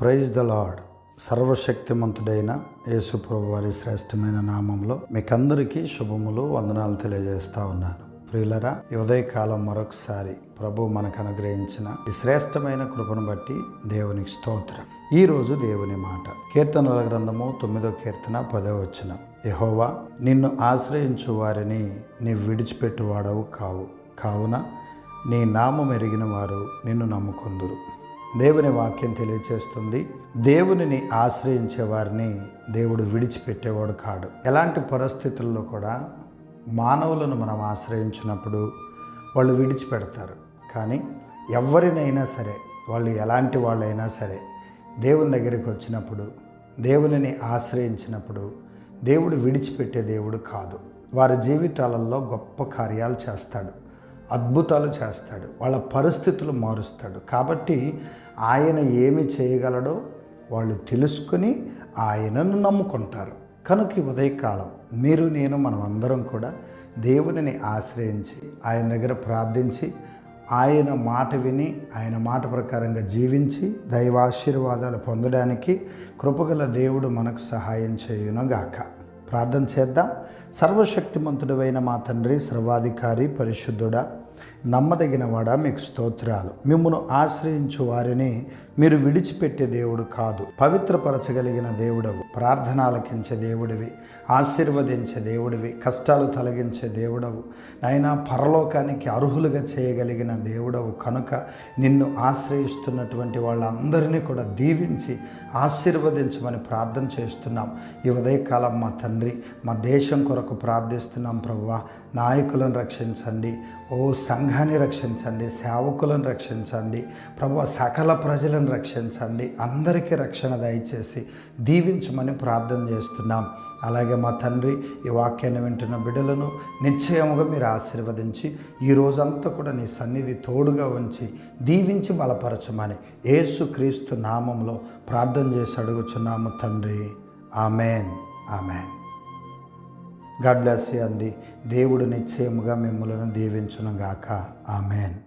Praise the lord. సర్వశక్తిమంతుడైన యేసుప్రభు వారి శ్రేష్టమైన నామంలో మీకందరికీ శుభములు వందనాలు తెలియజేస్తా ఉన్నాను. ప్రియులరా ఉదయకాలం మరొకసారి ప్రభు మనకు అనుగ్రహించిన ఈ శ్రేష్టమైన కృపను బట్టి దేవునికి స్తోత్రం. ఈ రోజు దేవుని మాట. కీర్తనల గ్రంథము తొమ్మిదో కీర్తన పదో వచ్చిన యహోవా నిన్ను ఆశ్రయించు వారిని నీ విడిచిపెట్టువాడవు కావు. కావున నీ నామం ఎరిగిన వారు నిన్ను నమ్ముకొందురు. దేవుని వాక్యం తెలియచేస్తుంది. దేవునిని ఆశ్రయించే వారిని దేవుడు విడిచిపెట్టేవాడు కాడు. ఎలాంటి పరిస్థితుల్లో కూడా మానవులను మనం ఆశ్రయించినప్పుడు వాళ్ళు విడిచిపెడతారు. కానీ ఎవరినైనా సరే వాళ్ళు ఎలాంటి వాళ్ళైనా సరే దేవుని దగ్గరికి వచ్చినప్పుడు దేవునిని ఆశ్రయించినప్పుడు దేవుడు విడిచిపెట్టే దేవుడు కాదు. వారి జీవితాలలో గొప్ప కార్యాలు చేస్తాడు. అద్భుతాలు చేస్తాడు వాళ్ళ పరిస్థితులు మారుస్తాడు. కాబట్టి ఆయన ఏమి చేయగలడో వాళ్ళు తెలుసుకుని ఆయనను నమ్ముకుంటారు. కనుక ఉదయకాలం మీరు నేను మనం అందరం కూడా దేవునిని ఆశ్రయించి ఆయన దగ్గర ప్రార్థించి ఆయన మాట విని ఆయన మాట ప్రకారంగా జీవించి దైవాశీర్వాదాలు పొందడానికి కృపగల దేవుడు మనకు సహాయం చేయునుగాక. ప్రార్థన చేద్దాం. సర్వశక్తిమంతుడివైన మా తండ్రి సర్వాధికారి పరిశుద్ధుడా నమ్మదగినవాడా? మీకు స్తోత్రాలు. మిమ్మను ఆశ్రయించు వారిని మీరు విడిచిపెట్టే దేవుడు కాదు. పవిత్రపరచగలిగిన దేవుడవు. ప్రార్థనాలకించే దేవుడివి. ఆశీర్వదించే దేవుడివి. కష్టాలు తొలగించే దేవుడవు. అయినా పరలోకానికి అర్హులుగా చేయగలిగిన దేవుడవు కనుక నిన్ను ఆశ్రయిస్తున్నటువంటి వాళ్ళందరినీ కూడా దీవించి ఆశీర్వదించమని ప్రార్థన చేస్తున్నాం. ఈ ఉదయకాలం మా తండ్రి మా దేశం కొరకు ప్రార్థిస్తున్నాం ప్రవ్వా. నాయకులను రక్షించండి. ఓ సంఘాన్ని రక్షించండి సేవకులను రక్షించండి ప్రభు సకల ప్రజలను రక్షించండి అందరికీ రక్షణ దయచేసి దీవించమని ప్రార్థన చేస్తున్నాం. అలాగే మా తండ్రి ఈ వాక్యాన్ని వింటున్న బిడ్డలను నిశ్చయముగా మీరు ఆశీర్వదించి ఈ రోజంతా కూడా నీ సన్నిధి తోడుగా ఉంచి దీవించి బలపరచమని యేసుక్రీస్తు నామంలో ప్రార్థన చేసి అడుగుచున్నాము తండ్రి. ఆమెన్. ఆమెన్. గాడ్ బ్లెస్ అంది. దేవుడు నిశ్చయముగా మిమ్మలను దీవించునుగాక. ఆమెన్.